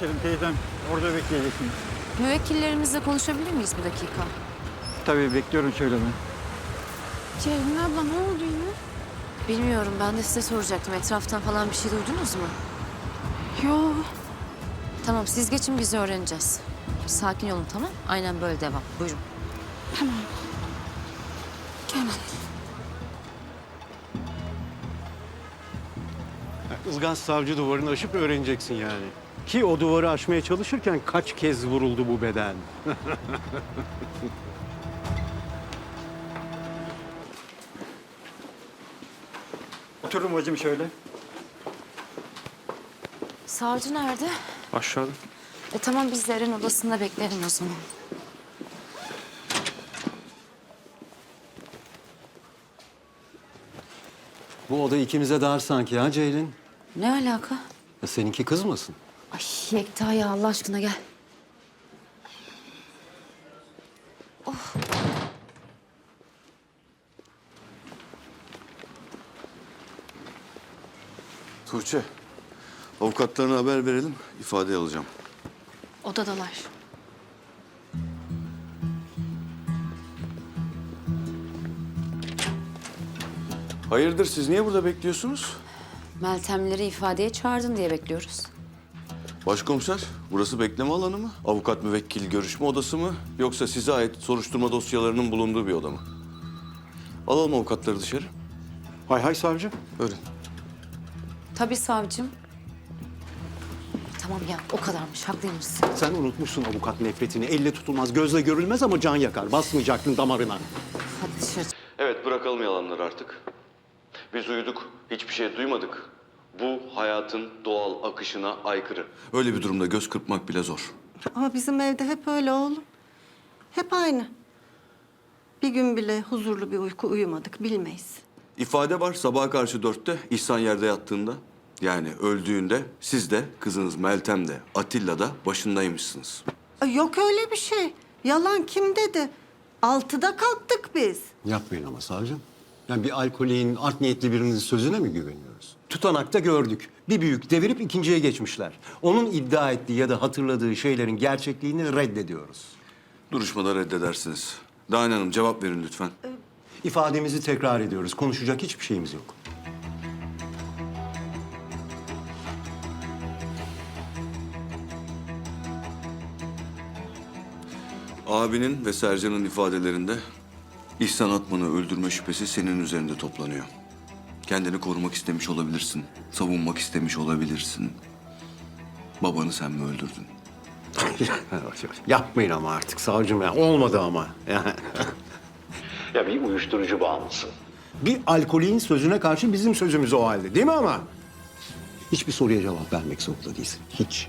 geçelim teyzem. Orada bekleyeceksiniz. Müvekkillerimizle konuşabilir miyiz bir dakika? Tabii bekliyorum söyleme. Ceylin abla ne oldu yine? Bilmiyorum ben de size soracaktım. Etraftan falan bir şey duydunuz mu? Yo. Tamam siz geçin biz öğreneceğiz. Sakin olun tamam Aynen böyle devam. Buyurun. Kenan. Ilgaz savcı duvarını aşıp öğreneceksin yani. Ki o duvarı aşmaya çalışırken kaç kez vuruldu bu beden? Oturun bacım şöyle. Savcı nerede? Aşağıda. E tamam biz de Eren odasında beklerim o zaman. Bu oda ikimize dar sanki ya Ceylin. Ne alaka? Ya seninki kızmasın? Ay Yekta ya Allah aşkına gel. Tuğçe, avukatlarına haber verelim, ifade alacağım. Odadalar. Hayırdır, siz niye burada bekliyorsunuz? Meltemleri ifadeye çağırdın diye bekliyoruz. Başkomiser, burası bekleme alanı mı? Avukat müvekkil görüşme odası mı? Yoksa size ait soruşturma dosyalarının bulunduğu bir oda mı? Alalım avukatları dışarı. Hay hay savcı. Buyurun. Tabii savcım. Tamam ya o kadarmış haklıymışsın. Sen unutmuşsun avukat nefretini. Elle tutulmaz, gözle görülmez ama can yakar. Basmayacaktın damarına. Hadi dışarı. Evet, bırakalım yalanları artık. Biz uyuduk, hiçbir şey duymadık. Bu hayatın doğal akışına aykırı. Öyle bir durumda göz kırpmak bile zor. Ama bizim evde hep öyle oğlum. Hep aynı. Bir gün bile huzurlu bir uyku uyumadık bilmeyiz. İfade var sabaha karşı dörtte İhsan yerde yattığında. Yani öldüğünde siz de kızınız Meltem de Atilla da başındaymışsınız. Ay, Yok öyle bir şey. Yalan kim dedi? Altıda kalktık biz. Yapmayın ama savcım. Yani bir alkolin, art niyetli birinin sözüne mi güveniyoruz? Tutanakta gördük. Bir büyük devirip ikinciye geçmişler. Onun iddia ettiği ya da hatırladığı şeylerin gerçekliğini reddediyoruz. Duruşmada reddedersiniz. Dane Hanım cevap verin lütfen. İfademizi tekrar ediyoruz. Konuşacak hiçbir şeyimiz yok. Abinin ve Sercan'ın ifadelerinde İhsan Atman'ı öldürme şüphesi senin üzerinde toplanıyor. Kendini korumak istemiş olabilirsin. Savunmak istemiş olabilirsin. Babanı sen mi öldürdün? Yapmayın ama artık savcım ya. Olmadı ama. Ya bir uyuşturucu bağımlısı. Bir alkolin sözüne karşı bizim sözümüz o halde değil mi ama? Hiçbir soruya cevap vermek zorunda değilsin. Hiç.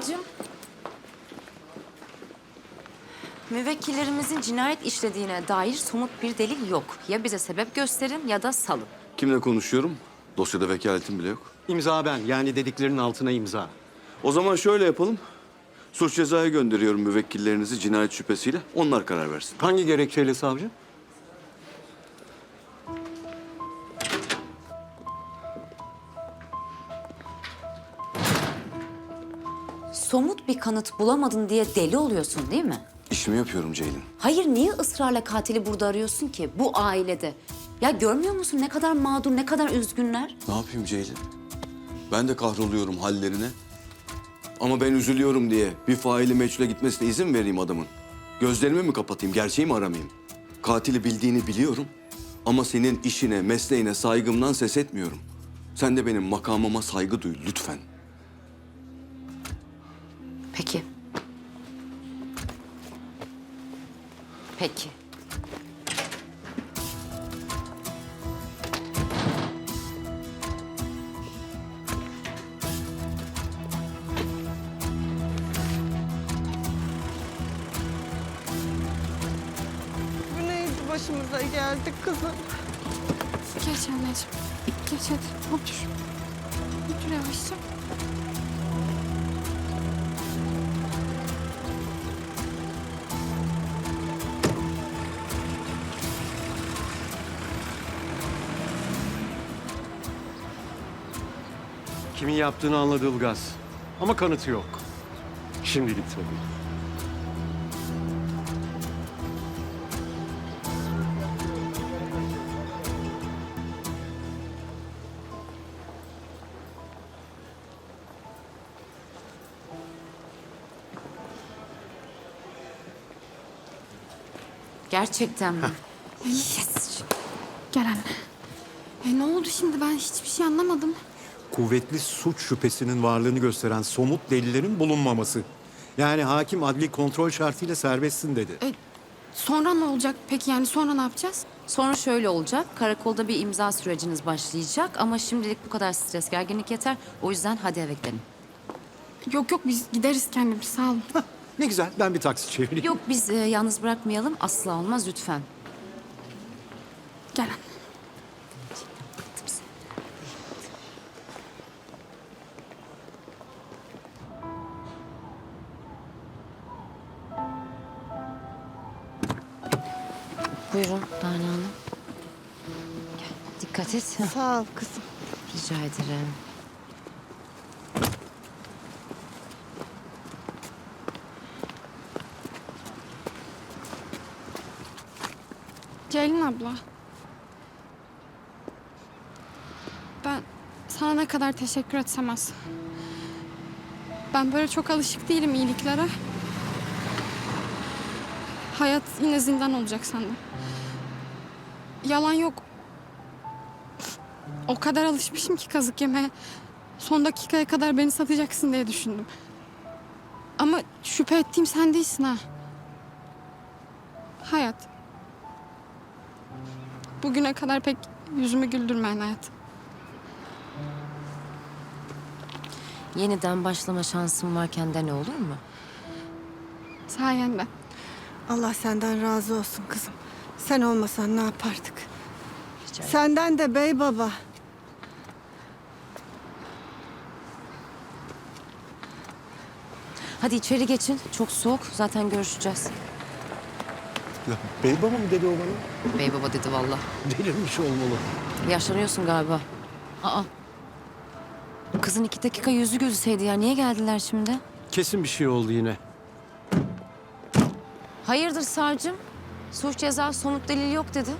Savcım. Müvekkillerimizin cinayet işlediğine dair somut bir delil yok. Ya bize sebep gösterin ya da salın. Kimle konuşuyorum? Dosyada vekaletim bile yok. İmza ben. Yani dediklerinin altına imza. O zaman şöyle yapalım. Suç cezaya gönderiyorum müvekkillerinizi cinayet şüphesiyle. Onlar karar versin. Hangi gerekçeyle savcı? Somut bir kanıt bulamadın diye deli oluyorsun değil mi? İşimi yapıyorum Ceylin. Hayır niye ısrarla katili burada arıyorsun ki bu ailede? Ya görmüyor musun ne kadar mağdur, ne kadar üzgünler? Ne yapayım Ceylin? Ben de kahroluyorum hallerine. Ama ben üzülüyorum diye bir faili meçhule gitmesine izin vereyim adamın. Gözlerimi mi kapatayım, gerçeği mi aramayayım? Katili bildiğini biliyorum. Ama senin işine, mesleğine saygımdan ses etmiyorum. Sen de benim makamıma saygı duy lütfen. Peki. Peki. Bu neydi başımıza geldi kızım? Geç anneciğim. Geç hadi otur. Otur yavaşça. Kimin yaptığını anladı Ilgaz. Ama kanıtı yok. Şimdilik tabii. Gerçekten mi? Yes. Gel anne. E ne oldu şimdi ben hiçbir şey anlamadım. Kuvvetli suç şüphesinin varlığını gösteren somut delillerin bulunmaması. Yani hakim adli kontrol şartıyla serbestsin dedi. E, sonra ne olacak peki yani sonra ne yapacağız? Sonra şöyle olacak. Karakolda bir imza süreciniz başlayacak ama şimdilik bu kadar stres gerginlik yeter. O yüzden hadi eve gidelim. Yok yok biz gideriz kendimiz sağ olun. Hah, ne güzel ben bir taksi çevireyim. Yok biz e, yalnız bırakmayalım. Asla olmaz lütfen. Gel anne. Buyurun Dana Hanım. Gel, dikkat et. Sağ ol kızım. Rica ederim. Ceylin abla. Ben sana ne kadar teşekkür etsem az. Ben böyle çok alışık değilim iyiliklere. Hayat yine zindan olacak sandım. Yalan yok. O kadar alışmışım ki kazık yemeye. Son dakikaya kadar beni satacaksın diye düşündüm. Ama şüphe ettiğim sen değilsin ha. Hayat. Bugüne kadar pek yüzümü güldürmeyen hayat. Yeniden başlama şansım varken de ne olur mu? Sayende. Allah senden razı olsun kızım. Sen olmasan ne yapardık? Rica ederim. Senden de bey baba. Hadi içeri geçin. Çok soğuk. Zaten görüşeceğiz. Ya, bey baba mı dedi o bana? Bey baba dedi valla. Delirmiş olmalı. Yaşlanıyorsun galiba. Aa. Kızın iki dakika yüzü gözükseydi ya. Niye geldiler şimdi? Kesin bir şey oldu yine. Hayırdır savcım? Suç ceza somut delil yok dedi.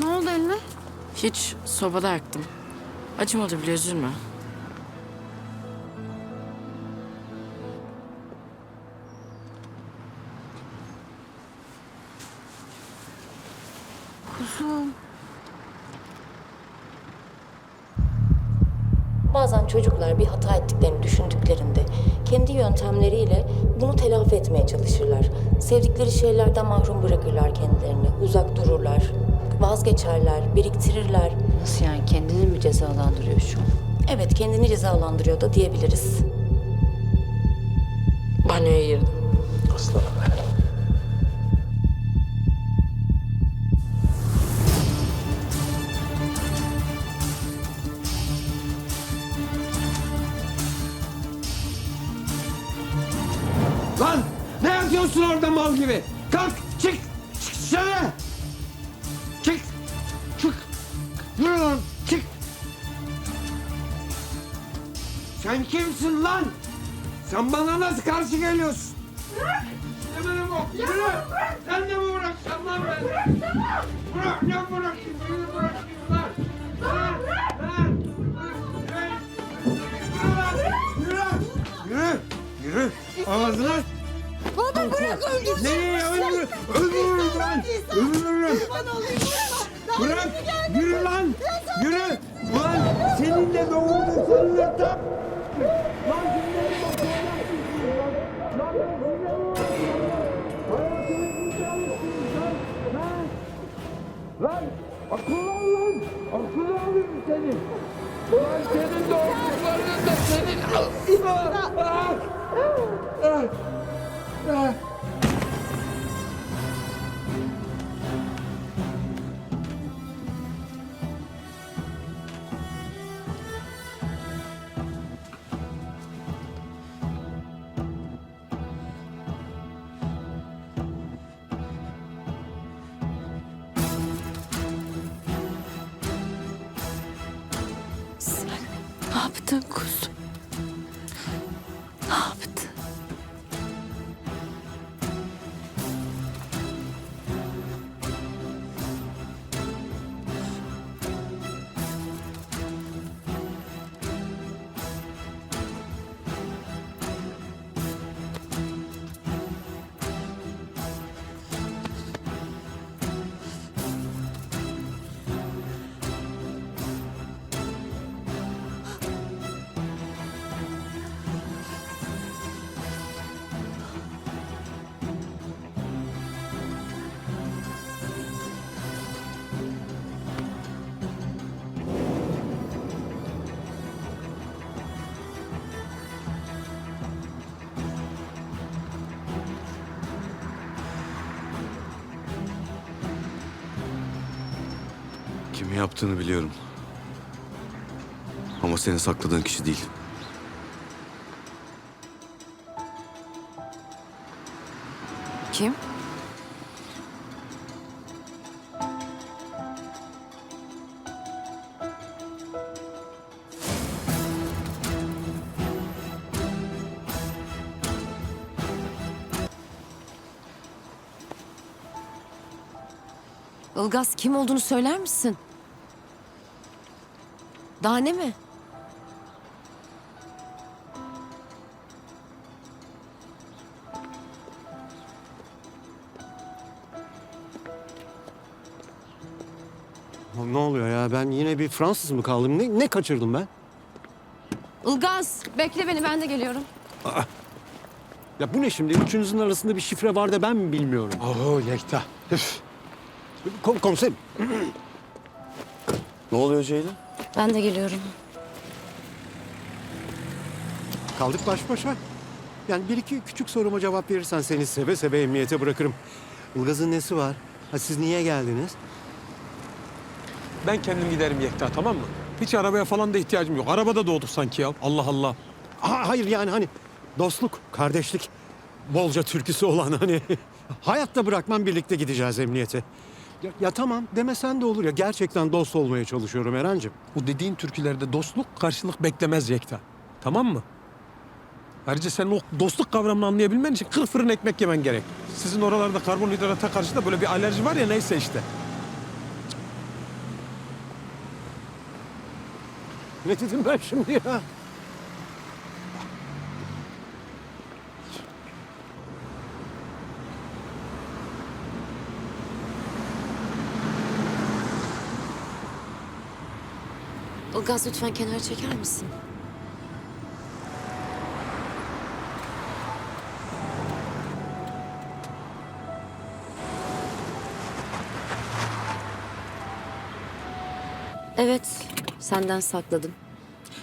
Ne oldu eline? Hiç sobada yaktım. Acımadı bile üzülme. Bir hata ettiklerini düşündüklerinde kendi yöntemleriyle bunu telafi etmeye çalışırlar. Sevdikleri şeylerden mahrum bırakırlar kendilerini, uzak dururlar, vazgeçerler, biriktirirler. Nasıl yani kendini mi cezalandırıyor şu an? Evet kendini cezalandırıyor da diyebiliriz. Banyoya girdim. Lan Sen kimsin lan? Sen bana nasıl karşı geliyorsun? Ne bana bak? Yürü. Sen de mi bırakacaksın lan beni? Bırak ne bırakayım? Beni bırakayım lan. Lan, lan. Yürü. Yürü. Yürü. Ağzına Baba bırak öldürsün. Nereye öldür? Öldürürüm lan. Öldürürüm. Bırak. Yürü lan. Yürü. Ulan seninle doğurdum seninle tam. Lan Lan akıllı ol lan. Akıllı alayım seni. Ulan senin doğurduklarının da senin. Ah! Yaptığını biliyorum. Ama senin sakladığın kişi değil. Kim? Ilgaz kim olduğunu söyler misin? Daha ne mi? Ne oluyor ya? Ben yine bir Fransız mı kaldım? Ne, ne kaçırdım ben? Ilgaz bekle beni ben de geliyorum. Ya bu ne şimdi? Üçünüzün arasında bir şifre var da ben mi bilmiyorum? Oo Yekta. Üf. Kom komiserim. Ne oluyor Ceylin? Ben de geliyorum. Kaldık baş başa. Yani bir iki küçük soruma cevap verirsen seni seve seve emniyete bırakırım. Ilgaz'ın nesi var? Ha, siz niye geldiniz? Ben kendim giderim Yekta tamam mı? Hiç arabaya falan da ihtiyacım yok. Arabada doğduk sanki ya. Allah Allah. Ha, hayır yani hani dostluk, kardeşlik, bolca türküsü olan hani hayatta bırakmam birlikte gideceğiz emniyete. Ya, ya tamam demesen de olur ya gerçekten dost olmaya çalışıyorum Eren'cim. Bu dediğin türkülerde dostluk karşılık beklemez Yekta. Tamam mı? Ayrıca senin o dostluk kavramını anlayabilmen için 40 fırın ekmek yemen gerek. Sizin oralarda karbonhidrata karşı da böyle bir alerji var ya neyse işte. Ne dedim ben şimdi ya? Ilgaz lütfen kenara çeker misin? Evet, senden sakladım.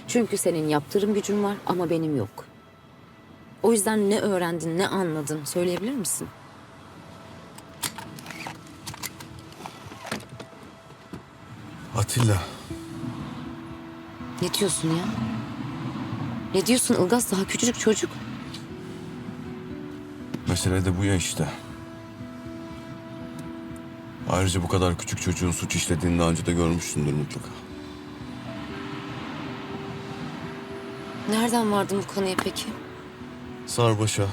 Çünkü senin yaptırım gücün var ama benim yok. O yüzden ne öğrendin, ne anladın söyleyebilir misin? Atilla. Ne diyorsun ya? Ne diyorsun Ilgaz? Daha küçücük çocuk. Mesele de bu ya işte. Ayrıca bu kadar küçük çocuğun suç işlediğini daha önce de görmüşsündür mutlaka. Nereden vardın bu konuya peki? Sarbaşa.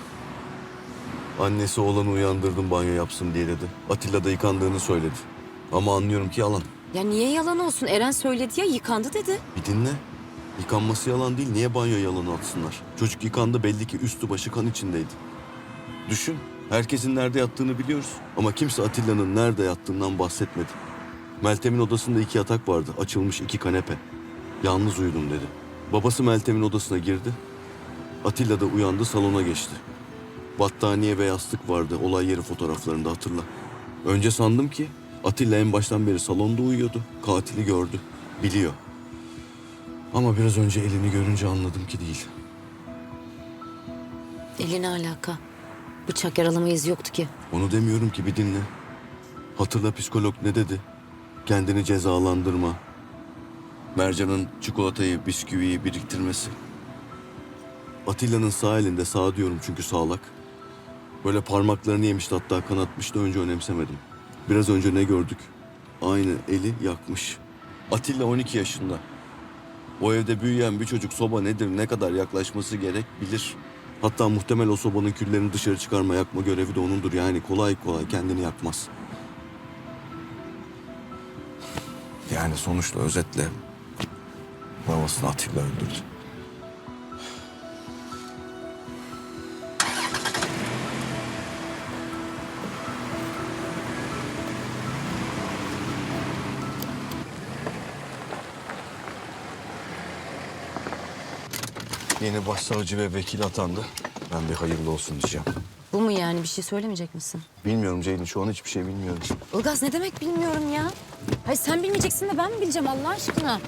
Annesi oğlanı uyandırdım banyo yapsın diye dedi. Atilla da yıkandığını söyledi. Ama anlıyorum ki yalan. Ya niye yalan olsun? Eren söyledi ya yıkandı dedi. Bir dinle. Yıkanması yalan değil. Niye banyo yalanı atsınlar? Çocuk yıkandı belli ki üstü başı kan içindeydi. Düşün. Herkesin nerede yattığını biliyoruz. Ama kimse Atilla'nın nerede yattığından bahsetmedi. Meltem'in odasında iki yatak vardı. Açılmış iki kanepe. Yalnız uyudum dedi. Babası Meltem'in odasına girdi. Atilla da uyandı salona geçti. Battaniye ve yastık vardı olay yeri fotoğraflarında hatırla. Önce sandım ki Atilla en baştan beri salonda uyuyordu. Katili gördü. Biliyor. Ama biraz önce elini görünce anladım ki değil. Eline alaka. Bıçak yaralama izi yoktu ki. Onu demiyorum ki bir dinle. Hatırla psikolog ne dedi? Kendini cezalandırma. Mercan'ın çikolatayı, bisküviyi biriktirmesi. Atilla'nın sağ elinde sağ diyorum çünkü sağlak. Böyle parmaklarını yemişti hatta kanatmıştı önce önemsemedim. Biraz önce ne gördük? Aynı eli yakmış. Atilla 12 yaşında. O evde büyüyen bir çocuk soba nedir, ne kadar yaklaşması gerek bilir. Hatta muhtemel o sobanın küllerini dışarı çıkarma, yakma görevi de onundur. Yani kolay kolay kendini yakmaz. Yani sonuçta özetle babasını Atilla öldürdü. Yeni başsavcı ve vekil atandı. Ben bir hayırlı olsun diyeceğim. Bu mu yani bir şey söylemeyecek misin? Bilmiyorum Ceylin şu an hiçbir şey bilmiyorum. Ilgaz ne demek bilmiyorum ya. Hayır sen bilmeyeceksin de ben mi bileceğim Allah aşkına?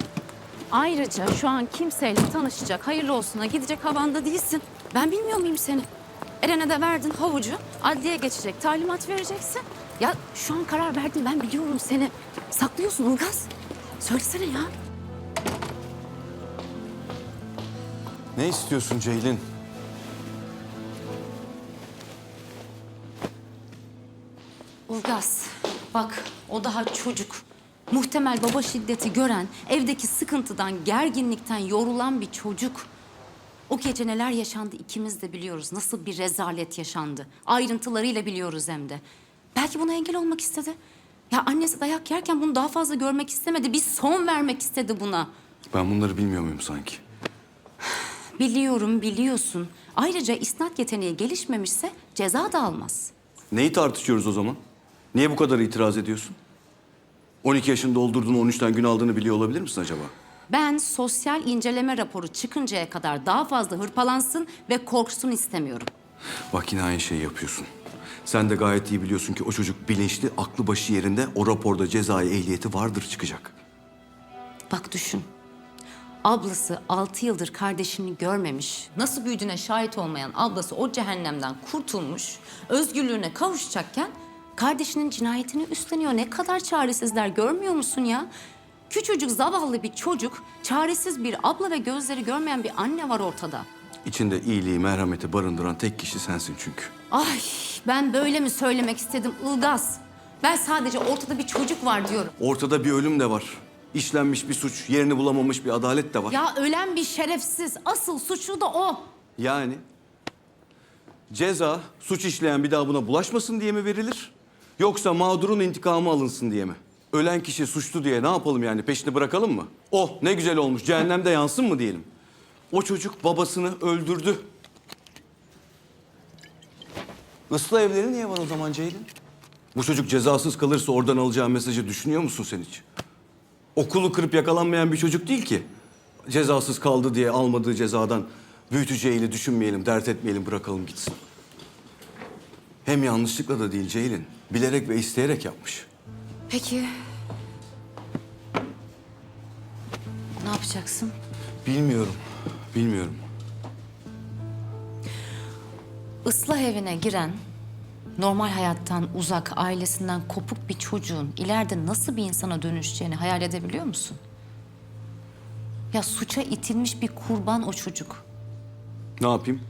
Ayrıca şu an kimseyle tanışacak, hayırlı olsuna gidecek havanda değilsin. Ben bilmiyor muyum seni? Eren'e de verdin havucu, adliye geçecek, talimat vereceksin. Ya şu an karar verdin, ben biliyorum seni. Saklıyorsun Ilgaz. Söylesene ya. Ne istiyorsun Ceylin? Ilgaz, bak o daha çocuk. Muhtemel baba şiddeti gören, evdeki sıkıntıdan, gerginlikten yorulan bir çocuk. O gece neler yaşandı ikimiz de biliyoruz. Nasıl bir rezalet yaşandı. Ayrıntılarıyla biliyoruz hem de. Belki buna engel olmak istedi. Ya annesi dayak yerken bunu daha fazla görmek istemedi. Bir son vermek istedi buna. Ben bunları bilmiyor muyum sanki? Biliyorum, biliyorsun. Ayrıca isnat yeteneği gelişmemişse ceza da almaz. Neyi tartışıyoruz o zaman? Niye bu kadar itiraz ediyorsun? 12 yaşında doldurduğunu 13'ten gün aldığını biliyor olabilir misin acaba? Ben sosyal inceleme raporu çıkıncaya kadar daha fazla hırpalansın ve korksun istemiyorum. Bak yine aynı şeyi yapıyorsun. Sen de gayet iyi biliyorsun ki o çocuk bilinçli, aklı başı yerinde o raporda cezai ehliyeti vardır çıkacak. Bak düşün. Ablası altı yıldır kardeşini görmemiş, nasıl büyüdüğüne şahit olmayan ablası o cehennemden kurtulmuş, özgürlüğüne kavuşacakken kardeşinin cinayetini üstleniyor. Ne kadar çaresizler görmüyor musun ya? Küçücük zavallı bir çocuk, çaresiz bir abla ve gözleri görmeyen bir anne var ortada. İçinde iyiliği, merhameti barındıran tek kişi sensin çünkü. Ay ben böyle mi söylemek istedim Ilgaz? Ben sadece ortada bir çocuk var diyorum. Ortada bir ölüm de var. İşlenmiş bir suç, yerini bulamamış bir adalet de var. Ya ölen bir şerefsiz. Asıl suçlu da o. Yani ceza suç işleyen bir daha buna bulaşmasın diye mi verilir? Yoksa mağdurun intikamı alınsın diye mi? Ölen kişi suçlu diye ne yapalım yani peşini bırakalım mı? Oh ne güzel olmuş cehennemde yansın mı diyelim? O çocuk babasını öldürdü. Islah evleri niye var o zaman Ceylin? Bu çocuk cezasız kalırsa oradan alacağı mesajı düşünüyor musun sen hiç? Okulu kırıp yakalanmayan bir çocuk değil ki. Cezasız kaldı diye almadığı cezadan büyüteceğiyle düşünmeyelim, dert etmeyelim, bırakalım gitsin. Hem yanlışlıkla da değil Ceylin. Bilerek ve isteyerek yapmış. Peki. Ne yapacaksın? Bilmiyorum, bilmiyorum. Islah evine giren, normal hayattan uzak, ailesinden kopuk bir çocuğun ileride nasıl bir insana dönüşeceğini hayal edebiliyor musun? Ya suça itilmiş bir kurban o çocuk. Ne yapayım?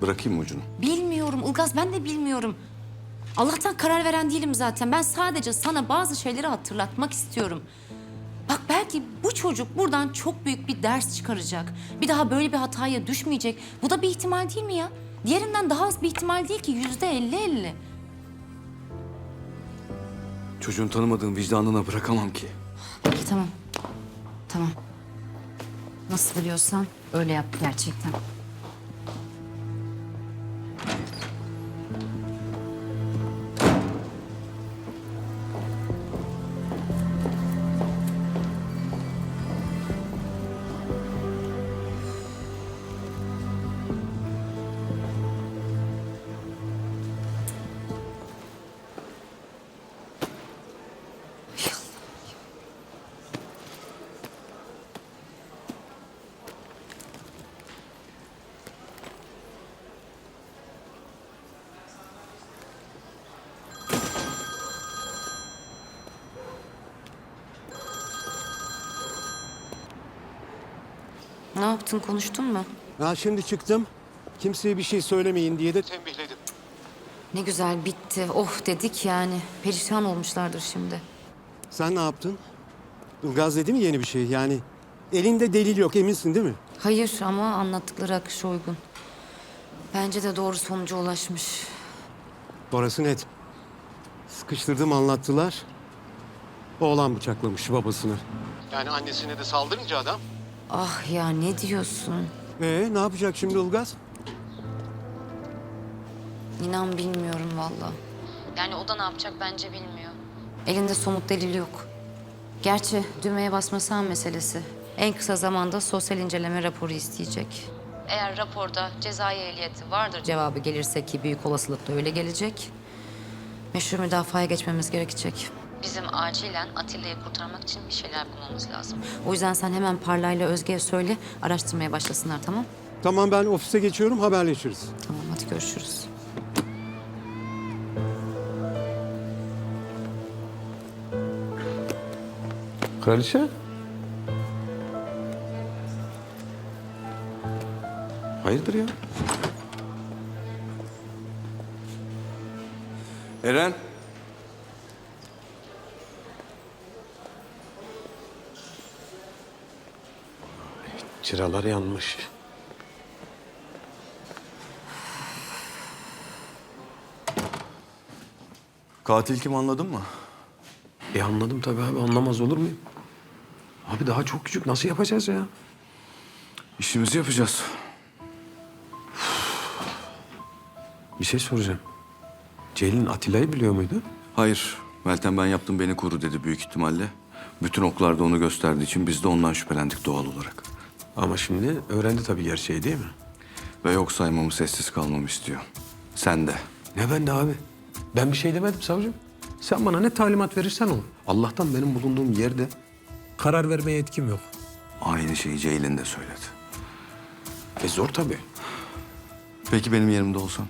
Bırakayım mı ucunu? Bilmiyorum Ilgaz ben de bilmiyorum. Allah'tan karar veren değilim zaten. Ben sadece sana bazı şeyleri hatırlatmak istiyorum. Bak belki bu çocuk buradan çok büyük bir ders çıkaracak. Bir daha böyle bir hataya düşmeyecek. Bu da bir ihtimal değil mi ya? Diğerinden daha az bir ihtimal değil ki yüzde elli elli. Çocuğun tanımadığın vicdanına bırakamam ki. Peki tamam. Tamam. Nasıl biliyorsan öyle yap gerçekten. Yaptın konuştun mu? Ya şimdi çıktım. Kimseye bir şey söylemeyin diye de tembihledim. Ne güzel bitti. Oh dedik yani. Perişan olmuşlardır şimdi. Sen ne yaptın? Ilgaz dedi mi yeni bir şey? Yani Elinde delil yok eminsin değil mi? Hayır ama anlattıkları akışa uygun. Bence de doğru sonuca ulaşmış. Orası net. Sıkıştırdım anlattılar. Oğlan bıçaklamış babasını. Yani annesine de saldırınca adam. Ah ya ne diyorsun? Ee ne yapacak şimdi Ilgaz? İnan bilmiyorum valla. Yani o da ne yapacak bence bilmiyor. Elinde somut delil yok. Gerçi düğmeye basması an meselesi. En kısa zamanda sosyal inceleme raporu isteyecek. Eğer raporda cezai ehliyeti vardır cevabı gelirse ki büyük olasılıkla öyle gelecek. Meşhur müdafaya geçmemiz gerekecek. Bizim acilen Atilla'yı kurtarmak için bir şeyler bulmamız lazım. O yüzden sen hemen Parla'yla Özge'ye söyle araştırmaya başlasınlar tamam? Tamam ben ofise geçiyorum haberleşiriz. Tamam hadi görüşürüz. Kraliçe? Hayırdır ya? Eren. Çıralar yanmış. Katil kim anladın mı? E anladım tabii abi anlamaz olur muyum? Abi daha çok küçük nasıl yapacağız ya? İşimizi yapacağız. Bir şey soracağım. Ceylin Atilla'yı biliyor muydu? Hayır. Meltem ben yaptım beni koru dedi büyük ihtimalle. Bütün oklar da onu gösterdiği için biz de ondan şüphelendik doğal olarak. Ama şimdi öğrendi tabii gerçeği değil mi? Ve yok saymamı sessiz kalmamı istiyor. Sen de. Ne ben de abi? Ben bir şey demedim savcım. Sen bana ne talimat verirsen ol. Allah'tan benim bulunduğum yerde karar vermeye etkim yok. Aynı şeyi Ceylin de söyledi. E zor tabii. Peki benim yerimde olsan?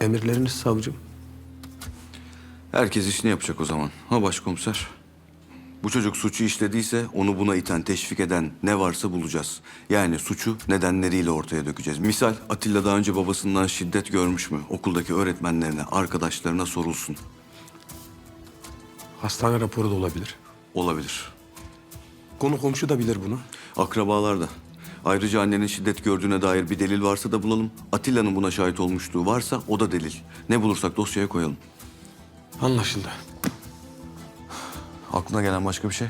Emirleriniz savcım. Herkes işini yapacak o zaman. Ha başkomiser? Bu çocuk suçu işlediyse onu buna iten, teşvik eden ne varsa bulacağız. Yani suçu nedenleriyle ortaya dökeceğiz. Misal Atilla daha önce babasından şiddet görmüş mü? Okuldaki öğretmenlerine, arkadaşlarına sorulsun. Hastane raporu da olabilir. Olabilir. Konu komşu da bilir bunu. Akrabalar da. Ayrıca annenin şiddet gördüğüne dair bir delil varsa da bulalım. Atilla'nın buna şahit olmuşluğu varsa o da delil. Ne bulursak dosyaya koyalım. Anlaşıldı. Aklına gelen başka bir şey?